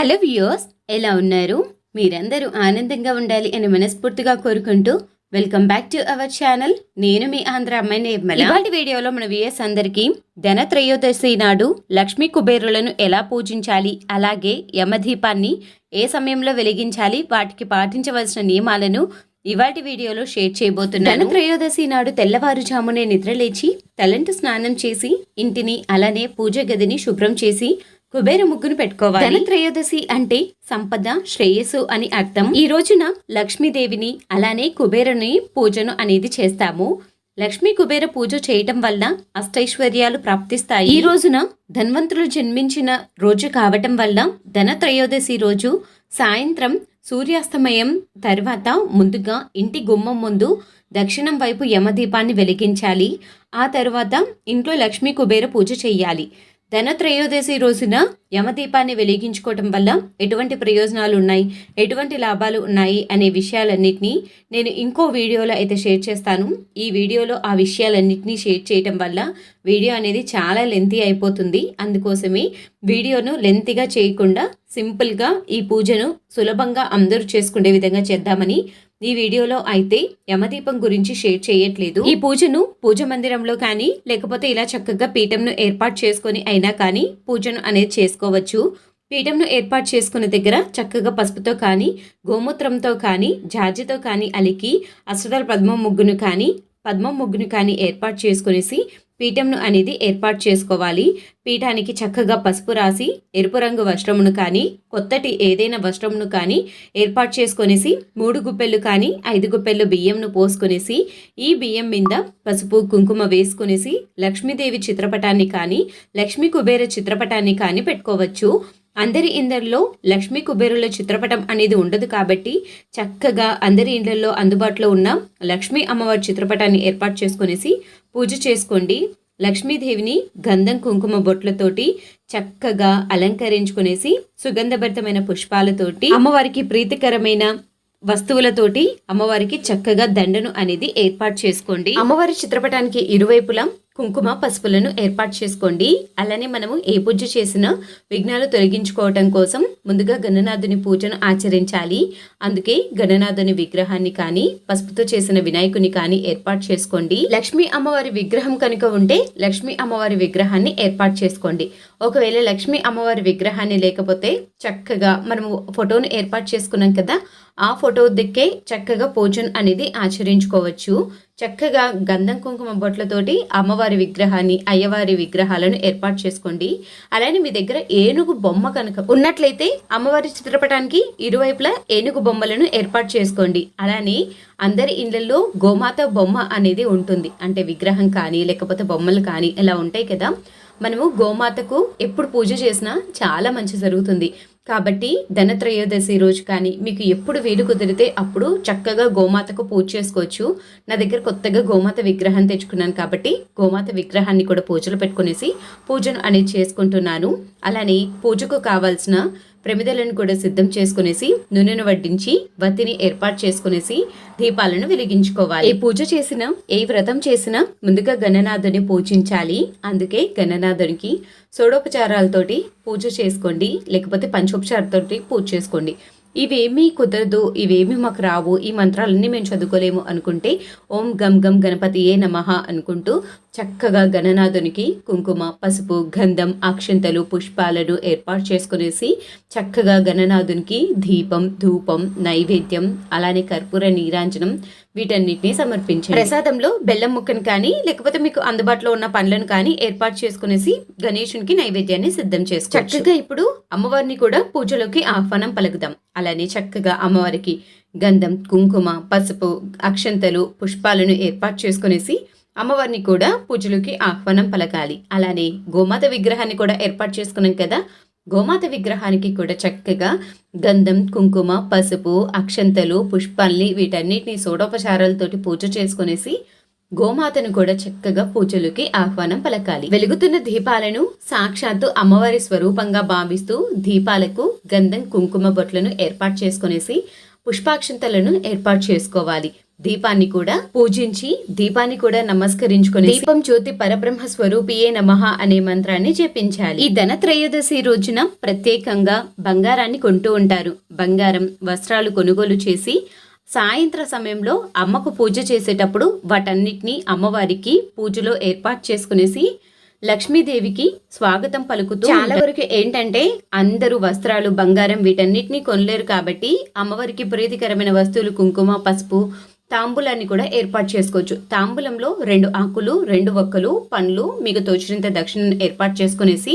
Hello viewers ఎలా ఉన్నారు? మీరందరూ ఆనందంగా ఉండాలి అని మనస్ఫూర్తిగా కోరుకుంటూ welcome back to our channel. నేను మీ ఆంధ్ర అమ్మాయి నిర్మల. ఇవాటి వీడియోలో మన వ్యూయర్స్ అందరికీ ధన త్రయోదశి నాడు లక్ష్మీ కుబేరులను ఎలా పూజించాలి అలాగే యమదీపాన్ని ఏ సమయంలో వెలిగించాలి వాటికి పాటించవలసిన నియమాలను ఇవాటి వీడియోలో షేర్ చేయబోతున్నాను. ధన త్రయోదశి నాడు తెల్లవారుజామునే నిద్రలేచి తలంటు స్నానం చేసి ఇంటిని అలానే పూజ గదిని శుభ్రం చేసి కుబేర ముగ్గును పెట్టుకోవాలి. ధనత్రయోదశి అంటే సంపద శ్రేయస్సు అని అర్థం. ఈ రోజున లక్ష్మీదేవిని అలానే కుబేరుని పూజను అనేది చేస్తాము. లక్ష్మీ కుబేర పూజ చేయటం వల్ల అష్టైశ్వర్యాలు ప్రాప్తిస్తాయి. ఈ రోజున ధన్వంతులు జన్మించిన రోజు కావటం వల్ల ధనత్రయోదశి రోజు సాయంత్రం సూర్యాస్తమయం తర్వాత ముందుగా ఇంటి గుమ్మం ముందు దక్షిణం వైపు యమదీపాన్ని వెలిగించాలి. ఆ తర్వాత ఇంట్లో లక్ష్మీ కుబేర పూజ చేయాలి. ధనత్రయోదశి రోజున యమదీపాన్ని వెలిగించుకోవటం వల్ల ఎటువంటి ప్రయోజనాలు ఉన్నాయి? ఎటువంటి లాభాలు ఉన్నాయి? అనే విషయాలన్నింటినీ నేను ఇంకో వీడియోలో అయితే షేర్ చేస్తాను. ఈ వీడియోలో ఆ విషయాలన్నింటినీ షేర్ చేయటం వల్ల వీడియో అనేది చాలా లెంతీ అయిపోతుంది. అందుకోసమే వీడియోను లెంతీగా చేయకుండా సింపుల్గా ఈ పూజను సులభంగా అందరూ చేసుకునే విధంగా చేద్దామని ఈ వీడియోలో అయితే యమదీపం గురించి షేర్ చేయట్లేదు. ఈ పూజను పూజ మందిరంలో కానీ లేకపోతే ఇలా చక్కగా పీఠంను ఏర్పాటు చేసుకొని అయినా కానీ పూజను అనేది చేసుకోవచ్చు. పీఠంను ఏర్పాటు చేసుకున్న దగ్గర చక్కగా పసుపుతో కానీ గోమూత్రంతో కానీ జాజితో కానీ అలికి అష్టదల పద్మం ముగ్గును కానీ పద్మం ముగ్గును కానీ ఏర్పాటు చేసుకునేసి పీఠంను అనేది ఏర్పాటు చేసుకోవాలి. పీఠానికి చక్కగా పసుపు రాసి ఎరుపు రంగు వస్త్రమును కానీ కొత్తటి ఏదైనా వస్త్రమును కానీ ఏర్పాటు చేసుకొనేసి మూడు గుప్పెళ్ళు కానీ ఐదు గుప్పెళ్ళు బియ్యంను పోసుకొనేసి ఈ బియ్యం మీద పసుపు కుంకుమ వేసుకునేసి లక్ష్మీదేవి చిత్రపటాన్ని కానీ లక్ష్మీ కుబేర చిత్రపటాన్ని కానీ పెట్టుకోవచ్చు. అందరి ఇందరిలో లక్ష్మీ కుబేరుల చిత్రపటం అనేది ఉండదు కాబట్టి చక్కగా అందరి ఇండ్లలో అందుబాటులో ఉన్న లక్ష్మీ అమ్మవారి చిత్రపటాన్ని ఏర్పాటు చేసుకునేసి పూజ చేసుకోండి. లక్ష్మీదేవిని గంధం కుంకుమ బొట్లతోటి చక్కగా అలంకరించుకునేసి సుగంధభరితమైన పుష్పాలతోటి అమ్మవారికి ప్రీతికరమైన వస్తువులతోటి అమ్మవారికి చక్కగా దండను అనేది ఏర్పాటు చేసుకోండి. అమ్మవారి చిత్రపటానికి ఇరువైపులా కుంకుమ పసుపులను ఏర్పాటు చేసుకోండి. అలానే మనము ఏ పూజ చేసినా విఘ్నాలు తొలగించుకోవటం కోసం ముందుగా గణనాథుని పూజను ఆచరించాలి. అందుకే గణనాథుని విగ్రహాన్ని కానీ పసుపుతో చేసిన వినాయకుని కానీ ఏర్పాటు చేసుకోండి. లక్ష్మీ అమ్మవారి విగ్రహం కనుక ఉంటే లక్ష్మీ అమ్మవారి విగ్రహాన్ని ఏర్పాటు చేసుకోండి. ఒకవేళ లక్ష్మీ అమ్మవారి విగ్రహాన్ని లేకపోతే చక్కగా మనము ఫోటోను ఏర్పాటు చేసుకున్నాం కదా ఆ ఫోటో దిక్కే చక్కగా పూజన్ అనేది ఆచరించుకోవచ్చు. చక్కగా గంధం కుంకుమ బొట్లతోటి అమ్మవారి విగ్రహాన్ని అయ్యవారి విగ్రహాలను ఏర్పాటు చేసుకోండి. అలానే మీ దగ్గర ఏనుగు బొమ్మ కనుక ఉన్నట్లయితే అమ్మవారి చిత్రపటానికి ఇరువైపులా ఏనుగు బొమ్మలను ఏర్పాటు చేసుకోండి. అలానే అందరి ఇళ్ళలో గోమాత బొమ్మ అనేది ఉంటుంది. అంటే విగ్రహం కానీ లేకపోతే బొమ్మలు కానీ ఇలా ఉంటాయి కదా మనము గోమాతకు ఎప్పుడు పూజ చేసినా చాలా మంచి జరుగుతుంది. కాబట్టి ధనత్రయోదశి రోజు కానీ మీకు ఎప్పుడు వీలు కుదిరితే అప్పుడు చక్కగా గోమాతకు పూజ చేసుకోవచ్చు. నా దగ్గర కొత్తగా గోమాత విగ్రహం తెచ్చుకున్నాను కాబట్టి గోమాత విగ్రహాన్ని కూడా పూజలు పెట్టుకునేసి పూజను అనేది చేసుకుంటున్నాను. అలానే పూజకు కావాల్సిన ప్రమిదలను కూడా సిద్ధం చేసుకునేసి నూనెను వడ్డించి వత్తిని ఏర్పాటు చేసుకునేసి దీపాలను వెలిగించుకోవాలి. ఏ పూజ చేసినా ఏ వ్రతం చేసినా ముందుగా గణనాథుని పూజించాలి. అందుకే గణనాథునికి సోడోపచారాలతోటి పూజ చేసుకోండి లేకపోతే పంచోపచారాలతోటి పూజ చేసుకోండి. ఇవేమీ కుదరదు ఇవేమీ మాకు రావు ఈ మంత్రాలన్నీ మేము చదువుకోలేము అనుకుంటే ఓం గం గం గణపతియే నమః అనుకుంటూ చక్కగా గణనాథునికి కుంకుమ పసుపు గంధం అక్షంతలు పుష్పాలను ఏర్పాటు చేసుకునేసి చక్కగా గణనాథునికి దీపం ధూపం నైవేద్యం అలానే కర్పూర నీరాంజనం వీటన్నిటిని సమర్పించండి. ప్రసాదంలో బెల్లం ముక్కను కానీ లేకపోతే మీకు అందుబాటులో ఉన్న పండ్లను కానీ ఏర్పాటు చేసుకునేసి గణేశునికి నైవేద్యాన్ని సిద్ధం చేసుకో చక్కగా ఇప్పుడు అమ్మవారిని కూడా పూజలోకి ఆహ్వానం పలుకుదాం. అలానే చక్కగా అమ్మవారికి గంధం కుంకుమ పసుపు అక్షంతలు పుష్పాలను ఏర్పాటు చేసుకునేసి అమ్మవారిని కూడా పూజలోకి ఆహ్వానం పలకాలి. అలానే గోమాత విగ్రహాన్ని కూడా ఏర్పాటు చేసుకున్నాం కదా. గోమాత విగ్రహానికి కూడా చక్కగా గంధం కుంకుమ పసుపు అక్షంతలు పుష్పాల్ని వీటన్నిటిని సోడోపచారాలతోటి పూజ చేసుకునేసి గోమాతను కూడా చక్కగా పూజలకి ఆహ్వానం పలకాలి. వెలుగుతున్న దీపాలను సాక్షాత్తు అమ్మవారి స్వరూపంగా భావిస్తూ దీపాలకు గంధం కుంకుమ బొట్లను ఏర్పాటు చేసుకునేసి పుష్పాక్షంతలను ఏర్పాటు చేసుకోవాలి. దీపాన్ని కూడా పూజించి దీపాన్ని కూడా నమస్కరించుకొని దీపం జ్యోతి పరబ్రహ్మ స్వరూపియే నమః అనే మంత్రాన్ని జపించాలి. ఈ ధన త్రయోదశి రోజున ప్రత్యేకంగా బంగారాన్ని కొంటూ ఉంటారు. బంగారం వస్త్రాలు కొనుగోలు చేసి సాయంత్ర సమయంలో అమ్మకు పూజ చేసేటప్పుడు వాటన్నిటిని అమ్మవారికి పూజలో ఏర్పాటు చేసుకునేసి లక్ష్మీదేవికి స్వాగతం పలుకుతూ చాలా వరకు ఏంటంటే అందరూ వస్త్రాలు బంగారం వీటన్నిటిని కొనలేరు కాబట్టి అమ్మవారికి ప్రీతికరమైన వస్తువులు కుంకుమ పసుపు తాంబూలాన్ని కూడా ఏర్పాటు చేసుకోవచ్చు. తాంబూలంలో రెండు ఆకులు రెండు ఒక్కలు పండ్లు మీకు తోచినంత దక్షిణను ఏర్పాటు చేసుకునేసి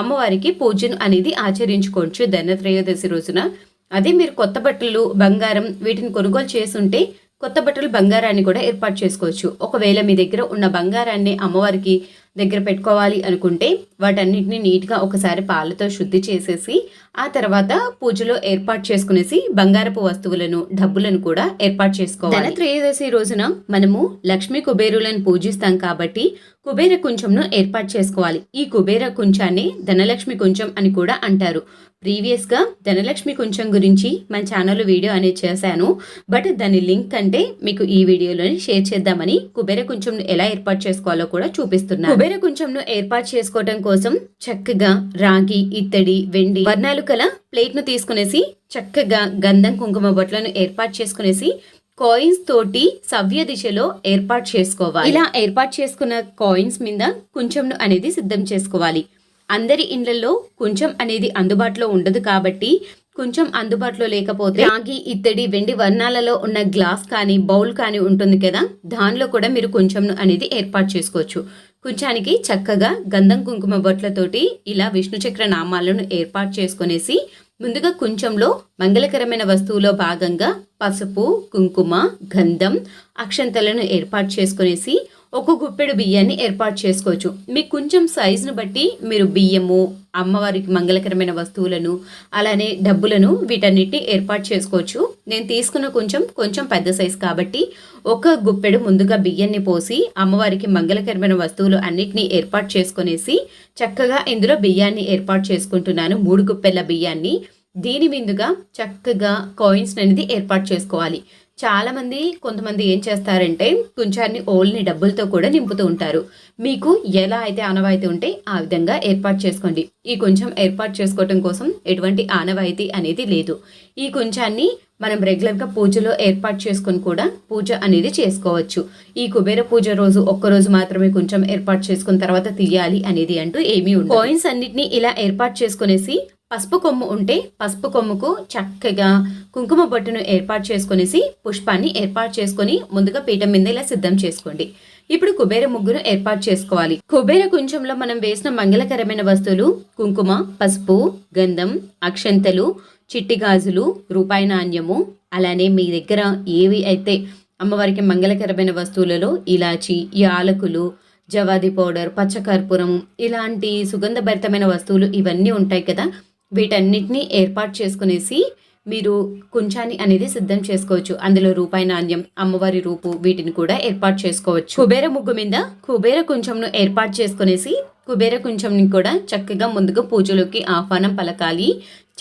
అమ్మవారికి పూజను అనేది ఆచరించుకోవచ్చు ధనత్రయోదశి రోజున. అదే మీరు కొత్త బట్టలు బంగారం వీటిని కొనుగోలు చేసుంటే కొత్త బట్టలు బంగారాన్ని కూడా ఏర్పాటు చేసుకోవచ్చు. ఒకవేళ మీ దగ్గర ఉన్న బంగారాన్ని అమ్మవారికి దగ్గర పెట్టుకోవాలి అనుకుంటే వాటన్నిటిని నీట్గా ఒకసారి పాలతో శుద్ధి చేసేసి ఆ తర్వాత పూజలో ఏర్పాటు చేసుకునేసి బంగారపు వస్తువులను డబ్బులను కూడా ఏర్పాటు చేసుకోవాలి. ధన త్రయోదశి రోజున మనము లక్ష్మీ కుబేరులను పూజిస్తాం కాబట్టి కుబేర కుంచంను ఏర్పాటు చేసుకోవాలి. ఈ కుబేర కుంచాన్ని ధనలక్ష్మి కుంచం అని కూడా అంటారు. ప్రీవియస్గా ధనలక్ష్మి కుంచం గురించి మన ఛానల్లో వీడియో అనేది చేశాను. బట్ దాని లింక్ అంటే మీకు ఈ వీడియోలోని షేర్ చేద్దామని కుబేర కుంచంను ఎలా ఏర్పాటు చేసుకోవాలో కూడా చూపిస్తున్నాను. కుబేర కుంచంను ఏర్పాటు చేసుకోవడం కోసం చక్కగా రాగి ఇత్తడి వెండి వర్ణాలు కల ప్లేట్ను తీసుకునేసి చక్కగా గంధం కుంకుమ బొట్లను ఏర్పాటు చేసుకునేసి కాయిన్స్ తోటి సవ్య దిశలో ఏర్పాటు చేసుకోవాలి. ఇలా ఏర్పాటు చేసుకున్న కాయిన్స్ మీద కొంచెంను అనేది సిద్ధం చేసుకోవాలి. అందరి ఇండ్లలో కొంచెం అనేది అందుబాటులో ఉండదు కాబట్టి కొంచెం అందుబాటులో లేకపోతే రాగి ఇత్తడి వెండి వర్ణాలలో ఉన్న గ్లాస్ కానీ బౌల్ కానీ ఉంటుంది కదా దానిలో కూడా మీరు కొంచెంను అనేది ఏర్పాటు చేసుకోవచ్చు. కొంచానికి చక్కగా గంధం కుంకుమ బొట్లతోటి ఇలా విష్ణు చక్ర నామాలను ఏర్పాటు చేసుకునేసి ముందుగా కొంచెంలో మంగళకరమైన వస్తువులో భాగంగా పసుపు కుంకుమ గంధం అక్షంతలను ఏర్పాటు చేసుకునేసి ఒక గుప్పెడు బియ్యాన్ని ఏర్పాటు చేసుకోవచ్చు. మీకు కొంచెం సైజును బట్టి మీరు బియ్యము అమ్మవారికి మంగళకరమైన వస్తువులను అలానే డబ్బులను వీటన్నిటిని ఏర్పాటు చేసుకోవచ్చు. నేను తీసుకున్న కొంచెం కొంచెం పెద్ద సైజు కాబట్టి ఒక గుప్పెడు ముందుగా బియ్యాన్ని పోసి అమ్మవారికి మంగళకరమైన వస్తువులు అన్నిటినీ ఏర్పాటు చేసుకునేసి చక్కగా ఇందులో బియ్యాన్ని ఏర్పాటు చేసుకుంటున్నాను. మూడు గుప్పెల బియ్యాన్ని. దీని మీదుగా చక్కగా కాయిన్స్ అనేది ఏర్పాటు చేసుకోవాలి. చాలా మంది కొంతమంది ఏం చేస్తారంటే కుంచాన్ని ఓల్ని డబ్బులతో కూడా నింపుతూ ఉంటారు. మీకు ఎలా అయితే ఆనవాయితీ ఉంటే ఆ విధంగా ఏర్పాటు చేసుకోండి. ఈ కొంచెం ఏర్పాటు చేసుకోవటం కోసం ఎటువంటి ఆనవాయితీ అనేది లేదు. ఈ కొంచాన్ని మనం రెగ్యులర్గా పూజలో ఏర్పాటు చేసుకొని కూడా పూజ అనేది చేసుకోవచ్చు. ఈ కుబేర పూజ రోజు ఒక్కరోజు మాత్రమే కొంచెం ఏర్పాటు చేసుకున్న తర్వాత తీయాలి అనేది అంటూ ఏమీ ఉండదు. కాయిన్స్ అన్నిటిని ఇలా ఏర్పాటు చేసుకునేసి పసుపు కొమ్ము ఉంటే పసుపు కొమ్ముకు చక్కగా కుంకుమ బొట్టును ఏర్పాటు చేసుకునేసి పుష్పాన్ని ఏర్పాటు చేసుకొని ముందుగా పీఠం మీద ఇలా సిద్ధం చేసుకోండి. ఇప్పుడు కుబేర ముగ్గును ఏర్పాటు చేసుకోవాలి. కుబేర కుంచంలో మనం వేసిన మంగళకరమైన వస్తువులు కుంకుమ పసుపు గంధం అక్షంతలు చిట్టి గాజులు రూపాయి నాణ్యము అలానే మీ దగ్గర ఏవి అయితే అమ్మవారికి మంగళకరమైన వస్తువులలో ఇలాచి యాలకులు జవాది పౌడర్ పచ్చకర్పూరం ఇలాంటి సుగంధభరితమైన వస్తువులు ఇవన్నీ ఉంటాయి కదా వీటన్నిటిని ఏర్పాటు చేసుకునేసి మీరు కుంచాన్ని అనేది సిద్ధం చేసుకోవచ్చు. అందులో రూపాయి నాణ్యం అమ్మవారి రూపు వీటిని కూడా ఏర్పాటు చేసుకోవచ్చు. కుబేర ముగ్గు మీద కుబేర కుంచంను ఏర్పాటు చేసుకునేసి కుబేర కుంచంని కూడా చక్కగా ముందుగా పూజలోకి ఆహ్వానం పలకాలి.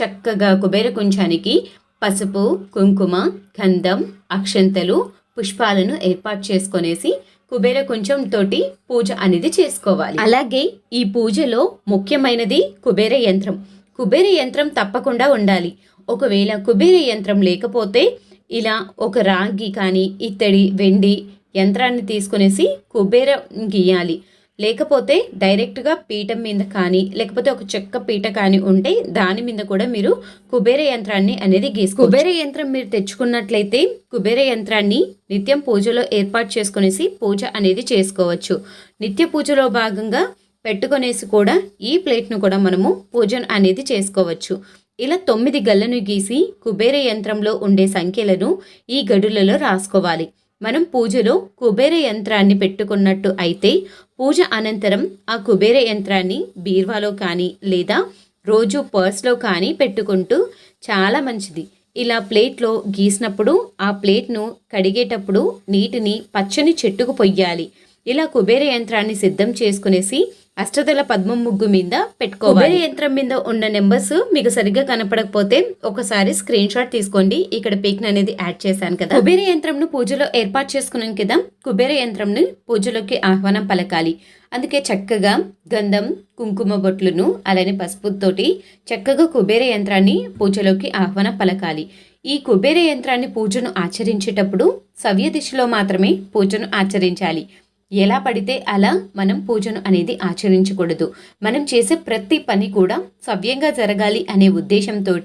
చక్కగా కుబేర కుంచానికి పసుపు కుంకుమ గంధం అక్షంతలు పుష్పాలను ఏర్పాటు చేసుకునేసి కుబేర కొంచెం తోటి పూజ అనేది చేసుకోవాలి. అలాగే ఈ పూజలో ముఖ్యమైనది కుబేర యంత్రం. కుబేర యంత్రం తప్పకుండా ఉండాలి. ఒకవేళ కుబేర యంత్రం లేకపోతే ఇలా ఒక రాగి కానీ ఇత్తడి వెండి యంత్రాన్ని తీసుకునేసి కుబేర గీయాలి లేకపోతే డైరెక్ట్గా పీఠం మీద కానీ లేకపోతే ఒక చెక్క పీట కానీ ఉంటే దాని మీద కూడా మీరు కుబేర యంత్రాన్ని అనేది గీసుకో కుబేర యంత్రం మీరు తెచ్చుకున్నట్లయితే కుబేర యంత్రాన్ని నిత్యం పూజలో ఏర్పాటు చేసుకునేసి పూజ అనేది చేసుకోవచ్చు. నిత్య పూజలో భాగంగా పెట్టుకునేసి కూడా ఈ ప్లేట్ను కూడా మనము పూజను అనేది చేసుకోవచ్చు. ఇలా తొమ్మిది గళ్ళను గీసి కుబేర యంత్రంలో ఉండే సంఖ్యలను ఈ గడులలో రాసుకోవాలి. మనం పూజలో కుబేర యంత్రాన్ని పెట్టుకున్నట్టు అయితే పూజ అనంతరం ఆ కుబేర యంత్రాన్ని బీర్వాలో కానీ లేదా రోజు పర్స్లో కానీ పెట్టుకుంటూ చాలా మంచిది. ఇలా ప్లేట్లో గీసినప్పుడు ఆ ప్లేట్ను కడిగేటప్పుడు నీటిని పచ్చని చెట్టుకు పొయ్యాలి. ఇలా కుబేర యంత్రాన్ని సిద్ధం చేసుకునేసి అష్టదళ పద్మం ముగ్గు మీద పెట్టుకోవాలి. కుబేర యంత్రం మీద ఉన్న నెంబర్స్ మీకు సరిగ్గా కనపడకపోతే ఒకసారి స్క్రీన్ షాట్ తీసుకోండి. ఇక్కడ పిక్ అనేది యాడ్ చేశాను కదా. కుబేర యంత్రంను పూజలో ఏర్పాటు చేసుకున్నాం కదా. కుబేర యంత్రంను పూజలోకి ఆహ్వానం పలకాలి. అందుకే చక్కగా గంధం కుంకుమ బొట్లను అలానే పసుపుతోటి చక్కగా కుబేర యంత్రాన్ని పూజలోకి ఆహ్వానం పలకాలి. ఈ కుబేర యంత్రాన్ని పూజను ఆచరించేటప్పుడు సవ్య దిశలో మాత్రమే పూజను ఆచరించాలి. ఎలా పడితే అలా మనం పూజను అనేది ఆచరించకూడదు. మనం చేసే ప్రతి పని కూడా సవ్యంగా జరగాలి అనే ఉద్దేశంతో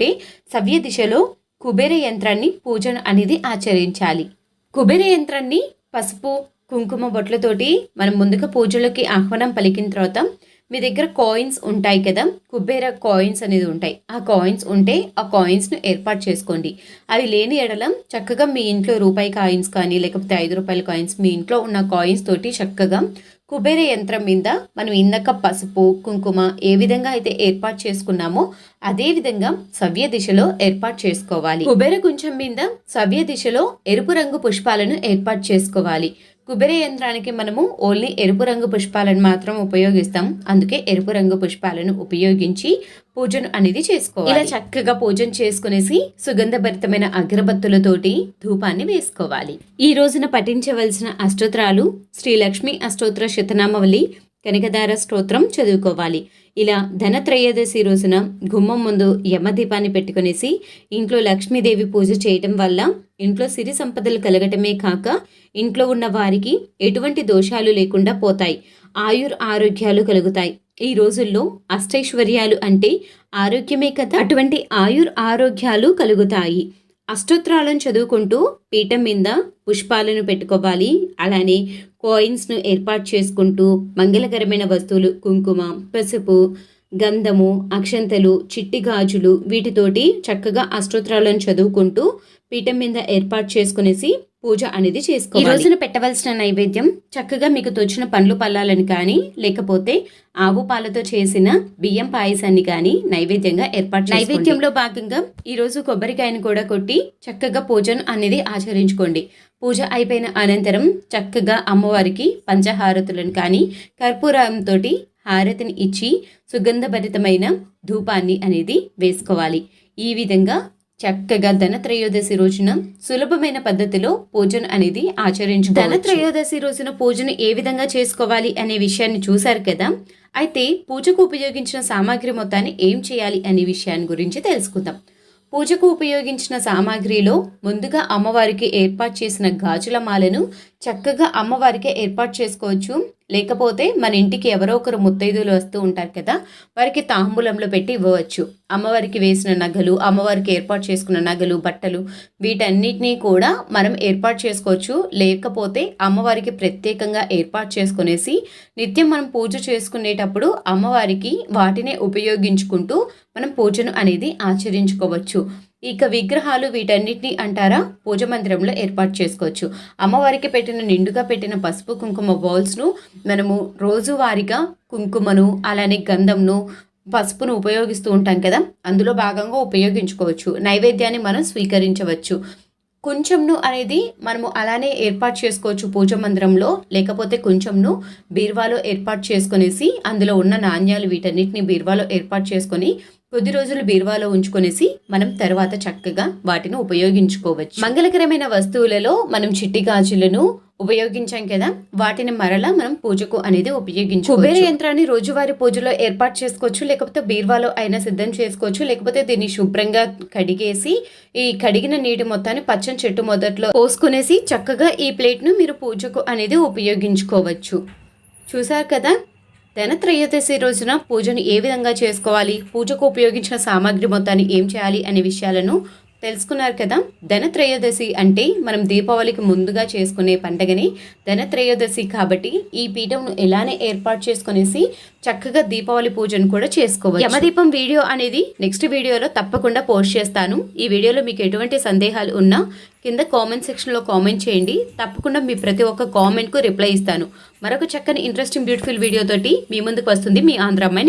సవ్య దిశలో కుబేర యంత్రాన్ని పూజను అనేది ఆచరించాలి. కుబేర యంత్రాన్ని పసుపు కుంకుమ బొట్లతోటి మనం ముందుగా పూజలోకి ఆహ్వానం పలికిన తర్వాత మీ దగ్గర కాయిన్స్ ఉంటాయి కదా కుబేర కాయిన్స్ అనేది ఉంటాయి. ఆ కాయిన్స్ ఉంటే ఆ కాయిన్స్ను ఏర్పాటు చేసుకోండి. అవి లేని ఎడలం చక్కగా మీ ఇంట్లో రూపాయి కాయిన్స్ కానీ లేకపోతే ఐదు రూపాయల కాయిన్స్ మీ ఇంట్లో ఉన్న కాయిన్స్ తోటి చక్కగా కుబేర యంత్రం మీద మనం ఇందాక పసుపు కుంకుమ ఏ విధంగా అయితే ఏర్పాటు చేసుకున్నామో అదే విధంగా సవ్య దిశలో ఏర్పాటు చేసుకోవాలి. కుబేర కుంచం మీద సవ్య దిశలో ఎరుపు రంగు పుష్పాలను ఏర్పాటు చేసుకోవాలి. కుబేర యంత్రానికి మనము ఓన్లీ ఎరుపు రంగు పుష్పాలను మాత్రం ఉపయోగిస్తాం. అందుకే ఎరుపు రంగు పుష్పాలను ఉపయోగించి పూజను అనేది చేసుకోవాలి. ఇలా చక్కగా పూజను చేసుకునేసి సుగంధభరితమైన అగరబత్తులతోటి ధూపాన్ని వేసుకోవాలి. ఈ రోజున పఠించవలసిన అష్టోత్రాలు శ్రీ లక్ష్మి అష్టోత్ర శతనామవళి కనకదార స్తోత్రం చదువుకోవాలి. ఇలా ధనత్రయోదశి రోజున గుమ్మం ముందు యమదీపాన్ని పెట్టుకునేసి ఇంట్లో లక్ష్మీదేవి పూజ చేయటం వల్ల ఇంట్లో సిరి సంపదలు కలగటమే కాక ఇంట్లో ఉన్న వారికి ఎటువంటి దోషాలు లేకుండా పోతాయి. ఆయుర్ ఆరోగ్యాలు కలుగుతాయి. ఈ రోజుల్లో అష్టైశ్వర్యాలు అంటే ఆరోగ్యమే కదా. అటువంటి ఆయుర్ ఆరోగ్యాలు కలుగుతాయి. అష్టోత్రాలను చదువుకుంటూ పీఠం మీద పుష్పాలను పెట్టుకోవాలి. అలానే కాయిన్స్ను ఏర్పాటు చేసుకుంటూ మంగళకరమైన వస్తువులు కుంకుమ పసుపు గంధము అక్షంతలు చిట్టి గాజులు వీటితోటి చక్కగా అష్టోత్రాలను చదువుకుంటూ పీఠం మీద ఏర్పాటు చేసుకునేసి పూజ అనేది చేసుకోవాలి. ఈ రోజున పెట్టవలసిన నైవేద్యం చక్కగా మీకు తోచిన పండ్లు పల్లాలని కానీ లేకపోతే ఆవు పాలతో చేసిన బియ్యం పాయసాన్ని కానీ నైవేద్యంగా ఏర్పాటు నైవేద్యంలో భాగంగా ఈ రోజు కొబ్బరికాయను కూడా కొట్టి చక్కగా పూజను అనేది ఆచరించుకోండి. పూజ అయిపోయిన అనంతరం చక్కగా అమ్మవారికి పంచహారతులను కానీ కర్పూరంతో హారతిని ఇచ్చి సుగంధభరితమైన ధూపాన్ని అనేది వేసుకోవాలి. ఈ విధంగా చక్కగా ధనత్రయోదశి రోజున సులభమైన పద్ధతిలో పూజను అనేది ఆచరించు ధనత్రయోదశి రోజున పూజను ఏ విధంగా చేసుకోవాలి అనే విషయాన్ని చూశారు కదా? అయితే పూజకు ఉపయోగించిన సామాగ్రి మొత్తాన్ని ఏం చేయాలి అనే విషయాన్ని గురించి తెలుసుకుందాం. పూజకు ఉపయోగించిన సామాగ్రిలో ముందుగా అమ్మవారికి ఏర్పాటు చేసిన గాజుల మాలను చక్కగా అమ్మవారికి ఏర్పాటు చేసుకోవచ్చు. లేకపోతే మన ఇంటికి ఎవరో ఒకరు ముత్తైదులు వస్తూ ఉంటారు కదా వారికి తాంబూలంలో పెట్టి ఇవ్వవచ్చు. అమ్మవారికి వేసిన నగలు అమ్మవారికి ఏర్పాటు చేసుకున్న నగలు బట్టలు వీటన్నిటినీ కూడా మనం ఏర్పాటు చేసుకోవచ్చు. లేకపోతే అమ్మవారికి ప్రత్యేకంగా ఏర్పాటు చేసుకునేసి నిత్యం మనం పూజ చేసుకునేటప్పుడు అమ్మవారికి వాటినే ఉపయోగించుకుంటూ మనం పూజను అనేది ఆచరించుకోవచ్చు. ఇక విగ్రహాలు వీటన్నిటిని అంటారా? పూజ మందిరంలో ఏర్పాటు చేసుకోవచ్చు. అమ్మవారికి పెట్టిన నిండుగా పెట్టిన పసుపు కుంకుమ బౌల్స్ను మనము రోజువారీగా కుంకుమను అలానే గంధంను పసుపును ఉపయోగిస్తూ ఉంటాం కదా? అందులో భాగంగా ఉపయోగించుకోవచ్చు. నైవేద్యాన్ని మనం స్వీకరించవచ్చు. కొంచెంను అనేది మనము అలానే ఏర్పాటు చేసుకోవచ్చు పూజ మందిరంలో లేకపోతే కొంచెంను బీర్వాలో ఏర్పాటు చేసుకునేసి అందులో ఉన్న నాణ్యాలు వీటన్నిటిని బీర్వాలో ఏర్పాటు చేసుకొని కొద్ది రోజులు బీరువాలో ఉంచుకొనేసి మనం తర్వాత చక్కగా వాటిని ఉపయోగించుకోవచ్చు. మంగళకరమైన వస్తువులలో మనం చిట్టి గాజులను ఉపయోగించాం కదా వాటిని మరలా మనం పూజకు అనేది ఉపయోగించు కుబేర యంత్రాన్ని రోజువారీ పూజలో ఏర్పాటు చేసుకోవచ్చు లేకపోతే బీర్వాలో అయినా సిద్ధం చేసుకోవచ్చు లేకపోతే దీన్ని శుభ్రంగా కడిగేసి ఈ కడిగిన నీటి మొత్తాన్ని పచ్చని చెట్టు మొదట్లో పోసుకునేసి చక్కగా ఈ ప్లేట్ను మీరు పూజకు అనేది ఉపయోగించుకోవచ్చు. చూసారు కదా? ధనత్రయోదశి రోజున పూజను ఏ విధంగా చేసుకోవాలి? పూజకు ఉపయోగించిన సామాగ్రి మొత్తాన్ని ఏం చేయాలి? అనే విషయాలను తెలుసుకున్నారు కదా. ధనత్రయోదశి అంటే మనం దీపావళికి ముందుగా చేసుకునే పండగని ధనత్రయోదశి కాబట్టి ఈ పీఠంను ఎలానే ఏర్పాటు చేసుకునేసి చక్కగా దీపావళి పూజను కూడా చేసుకోవచ్చు. యమదీపం వీడియో అనేది నెక్స్ట్ వీడియోలో తప్పకుండా పోస్ట్ చేస్తాను. ఈ వీడియోలో మీకు ఎటువంటి సందేహాలు ఉన్నా కింద కామెంట్ సెక్షన్లో కామెంట్ చేయండి. తప్పకుండా మీ ప్రతి ఒక్క కామెంట్కు రిప్లై ఇస్తాను. మరొక చక్కని ఇంట్రెస్టింగ్ బ్యూటిఫుల్ వీడియోతోటి మీ ముందుకు వస్తుంది మీ ఆంధ్ర అమ్మాయి.